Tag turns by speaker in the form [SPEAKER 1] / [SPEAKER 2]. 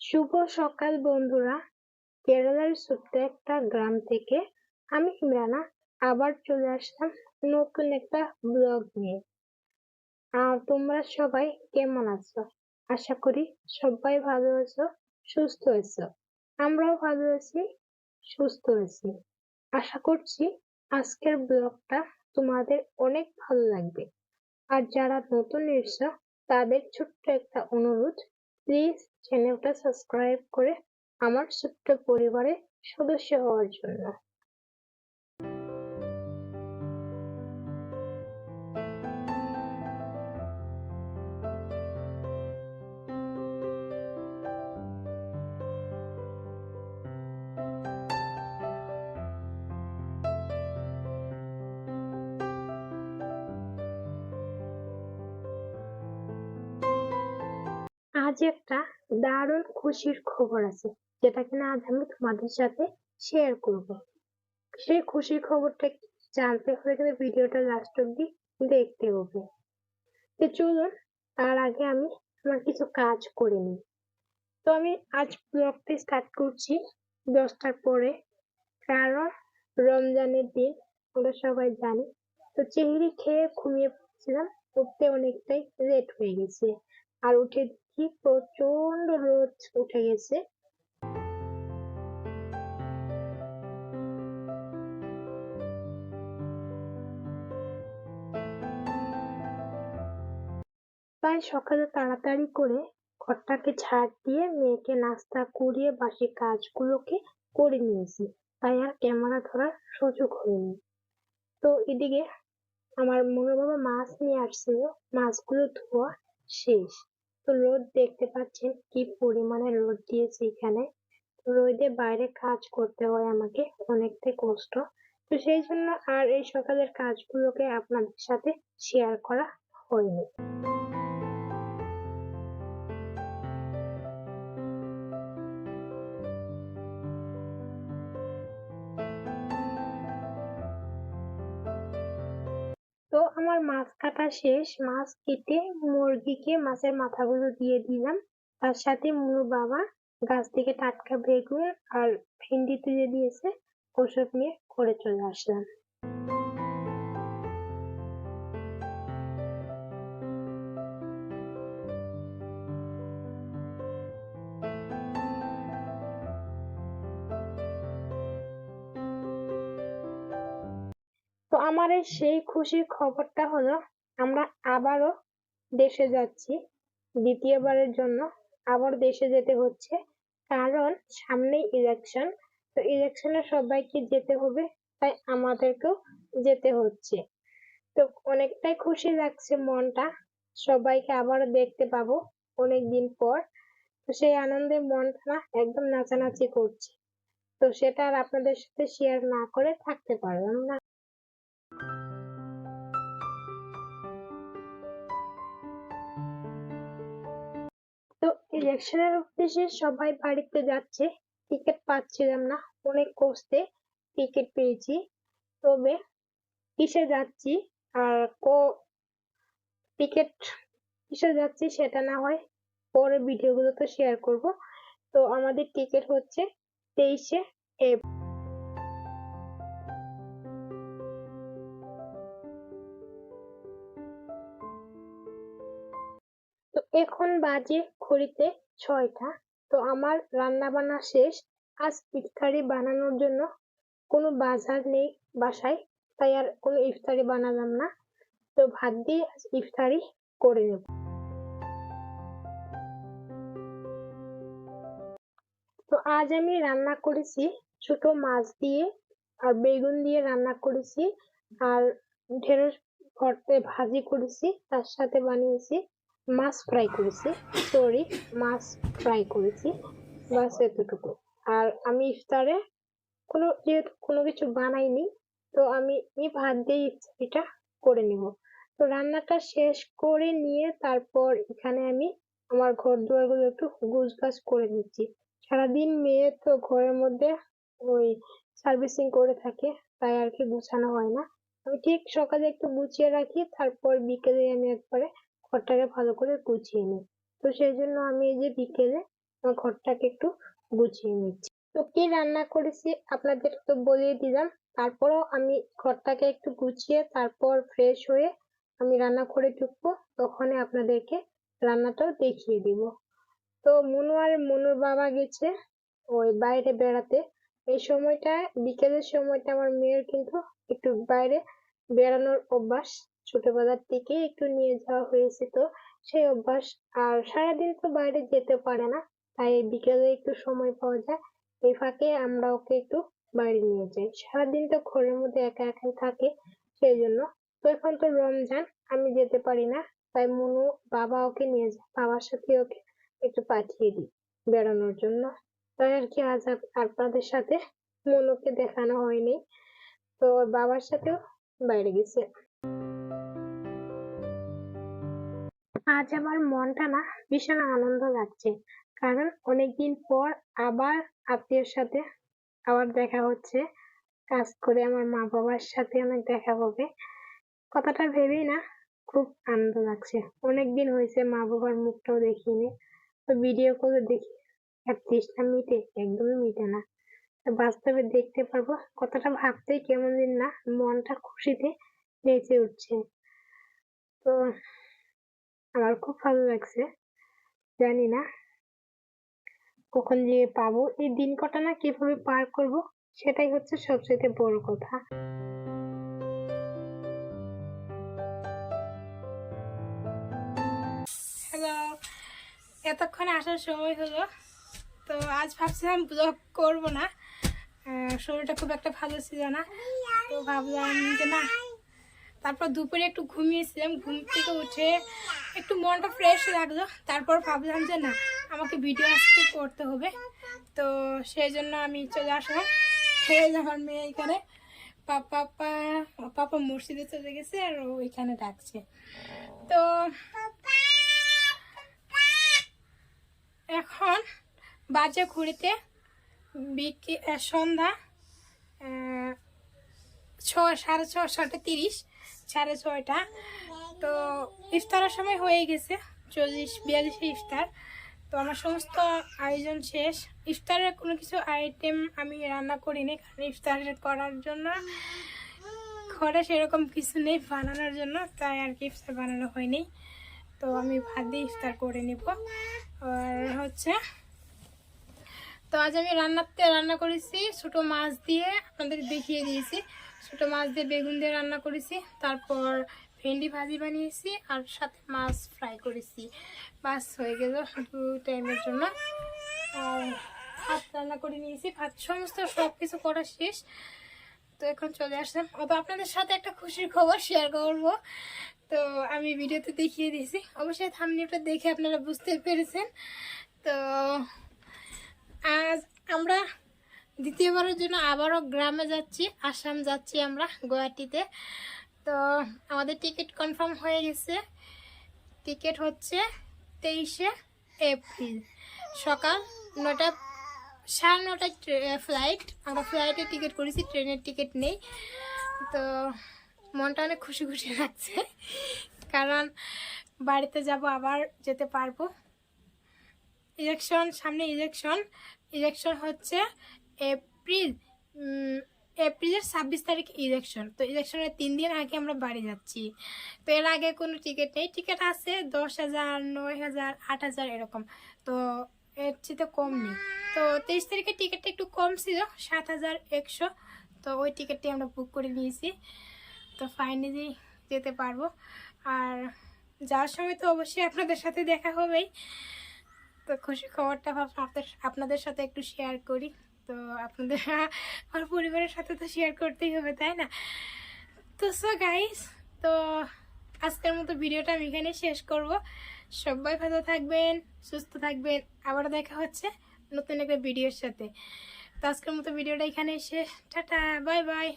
[SPEAKER 1] শুভ সকাল বন্ধুরা। কেরালার ছোট্ট একটা গ্রাম থেকে আমি ইমরানা আবার চলে আসলাম নতুন একটা ব্লগ নিয়ে। আর তোমরা সবাই কেমন আছো? আশা করি সবাই ভালো আছো, সুস্থ আছো। আমরাও ভালো আছি, সুস্থ আছি। আশা করছি আজকের ব্লগটা তোমাদের অনেক ভালো লাগবে। আর যারা নতুন এসছো, তাদের ছোট্ট একটা অনুরোধ প্লিজ চ্যানেলটা সাবস্ক্রাইব করে আমার ছোট্ট পরিবারের সদস্য হওয়ার জন্য। আজ একটা দারুণ খুশির খবর আছে যেটা কিনা আজ আমি তোমাদের সাথে শেয়ার করব। সেই খুশির খবরটা জানতে হলে কিন্তু ভিডিওটা লাস্ট অব্দি দেখতে হবে। তো চলুন, তার আগে আমি আমার কিছু কাজ করে নিই। তো আমি আজ ব্লগটি স্টার্ট করছি দশটার পরে, কারণ রমজানের দিন, আমরা সবাই জানি, তো চেহারি খেয়ে ঘুমিয়ে পড়ছিলাম, উঠতে অনেকটাই লেট হয়ে গেছে। আর উঠে দেখি প্রচণ্ড রোদ উঠে গেছে। তাই সকালে তাড়াতাড়ি করে ঘরটাকে ঝাড় দিয়ে মেয়েকে নাস্তা করিয়ে বাসি কাজগুলোকে করে নিয়েছি। তাই আর ক্যামেরা ধরার সুযোগ হয়নি। তো এদিকে আমার মনে বাবা মাছ নিয়ে আসছিল। মাছগুলো ধোয়া শেষ। তো রোদ দেখতে পাচ্ছেন কি পরিমাণে রোদ দিয়েছে এখানে। রোদে বাইরে কাজ করতে হয় আমাকে অনেকটাই কষ্ট। তো সেই জন্য আর এই সকালের কাজগুলোকে আপনাদের সাথে শেয়ার করা হয়নি। আমার মাছ কাটা শেষ, মাছ কেটে মুরগিকে মাছের মাথাগুলো দিয়ে দিলাম। তার সাথে মুরু বাবা গাছ থেকে টাটকা বেগুন আর ভেন্ডি তুলে দিয়েছে। ওসব নিয়ে করে চলে আসলাম। এই সেই খুশির খবরটা হলো, আমরা আবারও দেশে যাচ্ছি। দ্বিতীয়বারের জন্য আবার দেশে যেতে হচ্ছে। কারণ সামনেই ইলেকশন তো ইলেকশনে সবাইকে যেতে হবে, তাই আমাদেরকেও যেতে হচ্ছে। তো অনেকটাই খুশি লাগছে মনটা। সবাইকে আবারও দেখতে পাবো অনেকদিন পর। তো সেই আনন্দে মনটা একদম নাচানাচি করছে। তো সেটা আর আপনাদের সাথে শেয়ার না করে থাকতে পারলাম না। ইলেকশনের উদ্দেশ্যে সবাই বাড়িতে যাচ্ছে। টিকিট পাচ্ছিলাম না। অনেক কষ্টে টিকিট পেয়েছি। তবে কিসে যাচ্ছি আর কো টিকিট কিসে যাচ্ছি সেটা না হয় পরে ভিডিওগুলো তো শেয়ার করব। তো আমাদের টিকিট হচ্ছে তেইশে এপ্রিল। এখন বাজে ঘড়িতে ছয়টা। তো আমার রান্না বান্না শেষ। আজ ইফতারি বানানোর জন্য কোনো বাজার নেই বাসায়, তাই আর কোনো ইফতারি বানালাম না। তো ভাত দিয়ে আজ ইফতারি করে নেব। তো আজ আমি রান্না করেছি ছোট মাছ দিয়ে আর বেগুন দিয়ে রান্না করেছি আর ঢেঁড়স ভর্তে ভাজি করেছি, তার সাথে বানিয়েছি। মাছ ফ্রাই করেছি। সরি মাছ ফ্রাই করেছি। বাস এতটুকু। আর আমি ইফতারে কোনো যেহেতু কোনো কিছু বানাইনি, তো আমি এই ভাত দিয়ে ইফতারিটা করে নিব। তো রান্নাটা শেষ করে নিয়ে তারপর এখানে আমি আমার ঘর দুয়ারগুলো একটু গুছ গাছ করে নিচ্ছি। সারাদিন মেয়ে তো ঘরের মধ্যে ওই সার্ভিসিং করে থাকে, তাই আর কি গুছানো হয় না। আমি ঠিক সকালে একটু গুছিয়ে রাখি, তারপর বিকেলে আমি একবারে ঘরটাকে ভালো করে গুছিয়ে নিই। তো সেই জন্য আমি এই যে বিকেলে আমার ঘরটাকে একটু গুছিয়ে নিচ্ছি। তো কি রান্না করেছি আপনাদের তো বলিয়ে দিলাম। তারপরও আমি ঘরটাকে একটু গুছিয়ে তারপর ফ্রেশ হয়ে আমি রান্না করে ঢুকবো। তখনই আপনাদেরকে রান্নাটাও দেখিয়ে দিব। তো মনু আর মনুর বাবা গেছে ওই বাইরে বেড়াতে। এই সময়টা বিকেলের সময়টা আমার মেয়ের কিন্তু একটু বাইরে বেড়ানোর অভ্যাস। ছোটবেলার থেকে একটু নিয়ে যাওয়া হয়েছে তো, সেই অভ্যাস। আর সারাদিন তো বাইরে যেতে পারে না, তাই বিকেলে একটু সময় পাওয়া যায়। এই ফাঁকে আমরা ওকে একটু বাইরে নিয়ে যাই। সারাদিন তো ঘরের মধ্যে একা একাই থাকে সেই জন্য। তো এখন তো রমজান, আমি যেতে পারি না, তাই মনু বাবা ওকে নিয়ে যায়। বাবার সাথে ওকে একটু পাঠিয়ে দিই বেড়ানোর জন্য। তাই আর কি আজ আপনাদের সাথে মনুকে দেখানো হয়নি। তো বাবার সাথেও বাইরে গেছে। আজ আমার মনটা না ভীষণ আনন্দ লাগছে। কারণ অনেকদিন পর আবার আত্মীয়র সাথে আবার দেখা হচ্ছে। কাজ করে আমার মা বাবার সাথে অনেক দেখা হবে। কথাটা ভেবেই না খুব আনন্দ লাগছে। অনেকদিন হয়েছে মা বাবার মুখটাও দেখিনি। তো ভিডিও করে দেখি আর তৃষ্ণা মিটে, একদমই মিটে না। তো বাস্তবে দেখতে পারব, কথাটা ভাবতেই কেমন দিন না মনটা খুশিতে নেচে উঠছে। তো, আমার খুব ভালো লাগছে, জানি না কখন যে পাবো। এই দিন কটা না কীভাবে পার করব, সেটাই হচ্ছে সবচেয়ে বড় কথা।
[SPEAKER 2] হ্যালো এতক্ষণ আসার সময় হলো, তো আজ ভাবছিলাম ব্লগ করব না। শরীরটা খুব একটা ভালো ছিল না, তো ভাবলাম যে না তারপর দুপুরে একটু ঘুমিয়েছিলাম, ঘুম থেকে উঠে একটু মনটা ফ্রেশ লাগল। তারপর ভাবলাম যে না, আমাকে ভিডিও আজকে করতে হবে। তো সেই জন্য আমি চলে আসলাম। আমার মেয়ে এখানে। পাপা পাপা মসজিদে চলে গেছে আর ও এখানে ডাকছে। তো এখন বাজে ঘুরিতে বিকে সন্ধ্যা ছ সাড়ে ছ ছটা তিরিশ। সাড়ে ছয়টা। তো ইফতারের সময় হয়ে গেছে, চল্লিশ, বিয়াল্লিশে ইফতার। তো আমার সমস্ত আয়োজন শেষ। ইফতারের কোনো কিছু আইটেম আমি রান্না করিনি, কারণ ইফতার করার জন্য ঘরে সেরকম কিছু নেই বানানোর জন্য, তাই আর কি ইফতার বানানো হয়নি। তো আমি ভাত দিয়ে ইফতার করে নিব। আর হচ্ছে তো আজ আমি রান্নাতে রান্না করেছি ছোটো মাছ দিয়ে আপনাদের দেখিয়ে দিয়েছি। ছোটো মাছ দিয়ে বেগুন দিয়ে রান্না করেছি, তারপর ভেন্ডি ভাজি বানিয়েছি, আর সাথে মাছ ফ্রাই করেছি। বাস হয়ে গেল দু টাইমের জন্য। আর ভাত রান্না করে নিয়েছি, ভাত সমস্ত সব কিছু করা শেষ। তো এখন চলে আসলাম। তো আপনাদের সাথে একটা খুশির খবর শেয়ার করব। তো আমি ভিডিওতে দেখিয়ে দিয়েছি। অবশ্যই থামনিটা দেখে আপনারা বুঝতে পেরেছেন। তো আজ আমরা দ্বিতীয়বারের জন্য আবারও গ্রামে যাচ্ছি, আসাম যাচ্ছি আমরা গুয়াহাটিতে। তো আমাদের টিকিট কনফার্ম হয়ে গেছে। টিকিট হচ্ছে তেইশে এপ্রিল সকাল নটা সাড়ে নটায় ফ্লাইট আমরা ফ্লাইটে টিকিট করেছি, ট্রেনের টিকিট নেই। তো মনটা অনেক খুশি খুশি লাগছে, কারণ বাড়িতে যাব, আবার যেতে পারব। ইলেকশন সামনে ইলেকশন ইলেকশন হচ্ছে এপ্রিল এপ্রিলের ছাব্বিশ তারিখ ইলেকশন তো ইলেকশনের তিন দিন আগে আমরা বাড়ি যাচ্ছি। তো এর আগে কোনো টিকিট নেই। টিকিট আছে দশ হাজার, নয় হাজার, আট হাজার এরকম। তো এর চেয়ে কম নেই। তো তেইশ তারিখের টিকিটটা একটু কম ছিল, সাত হাজার একশো। তো ওই টিকিটটি আমরা বুক করে নিয়েছি। তো ফাইনালি যেতে পারব। আর যাওয়ার সময় তো অবশ্যই আপনাদের সাথে দেখা হবেই। তো খুশি খবরটা ভাবলাম আপনাদের আপনাদের সাথে একটু শেয়ার করি। তো আপনাদের, আমার পরিবারের সাথে তো শেয়ার করতেই হবে, তাই না? তো সো গাইস তো আজকের মতো ভিডিওটা আমি এখানে শেষ করব। সবাই ভালো থাকবেন, সুস্থ থাকবেন। আবার দেখা হচ্ছে নতুন একটা ভিডিওর সাথে। তো আজকের মতো ভিডিওটা এখানে শেষ। Tata bye bye